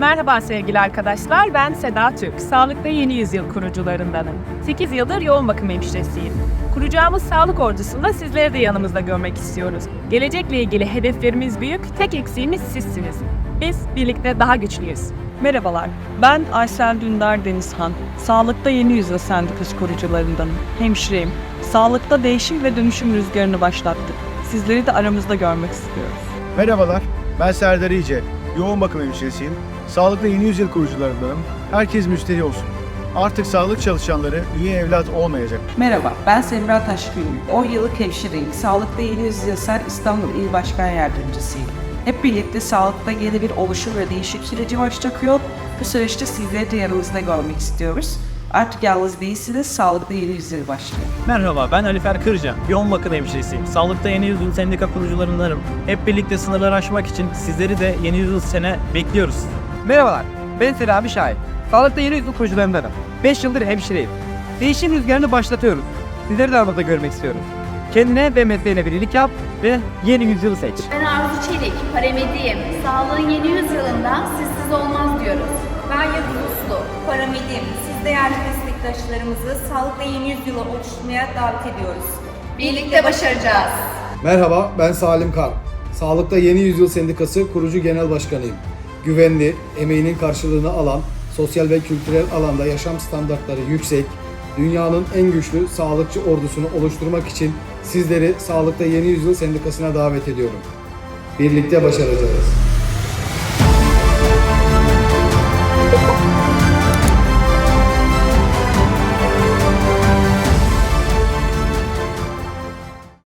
Merhaba sevgili arkadaşlar, ben Seda Türk. Sağlıkta Yeni Yüzyıl kurucularındanım. 8 yıldır yoğun bakım hemşiresiyim. Kuracağımız sağlık ordusunda sizleri de yanımızda görmek istiyoruz. Gelecekle ilgili hedeflerimiz büyük, tek eksiğimiz sizsiniz. Biz birlikte daha güçlüyüz. Merhabalar, ben Aysel Dündar Denizhan. Sağlıkta Yeni Yüzyıl Sendikası kurucularındanım. Hemşireyim. Sağlıkta değişim ve dönüşüm rüzgarını başlattık. Sizleri de aramızda görmek istiyoruz. Merhabalar, ben Serdar İyice. Yoğun bakım hemşiresiyim. Sağlıkta yeni yüzyıl kurucularındanım. Herkes müşteri olsun. Artık sağlık çalışanları üye evlat olmayacak. Merhaba, ben Semra Taşgül. 10 yıllık hemşireyim. Sağlıkta Yeni Yüzyıl Sen İstanbul İl Başkan Yardımcısıyım. Hep birlikte sağlıkta yeni bir oluşum ve değişik süreci başlatıyor. Bu süreçte sizleri de yanımızda görmek istiyoruz. Artık yalnız değilsiniz, sağlıkta yeni yüzyıl başlıyor. Merhaba ben Alifer Kırca. Yoğun bakım hemşiresiyim. Sağlıkta Yeni Yüzyıl Sendika kurucularındanım. Hep birlikte sınırları aşmak için sizleri de Yeni Yüzyıl sene bekliyoruz. Merhabalar, ben Selami Şahin. Sağlıkta yeni yüzyıl kurucularındanım. 5 yıldır hemşireyim. Değişim rüzgarını başlatıyoruz. Sizleri de aramızda görmek istiyorum. Kendine ve mesleğine bir iyilik yap ve yeni yüzyılı seç. Ben Arzu Çelik, paramediyim. Sağlığın yeni yüzyılında sizsiz olmaz diyoruz. Ben Yıldız Uslu, paramediyim. Siz değerli meslektaşlarımızı sağlıklı yeni yüzyıla oluşturmaya davet ediyoruz. Birlikte başaracağız. Merhaba, ben Salim Kar. Sağlıkta Yeni Yüzyıl Sendikası kurucu genel başkanıyım. Güvenli, emeğinin karşılığını alan, sosyal ve kültürel alanda yaşam standartları yüksek, dünyanın en güçlü sağlıkçı ordusunu oluşturmak için sizleri Sağlıkta Yeni Yüzyıl Sendikası'na davet ediyorum. Birlikte başaracağız.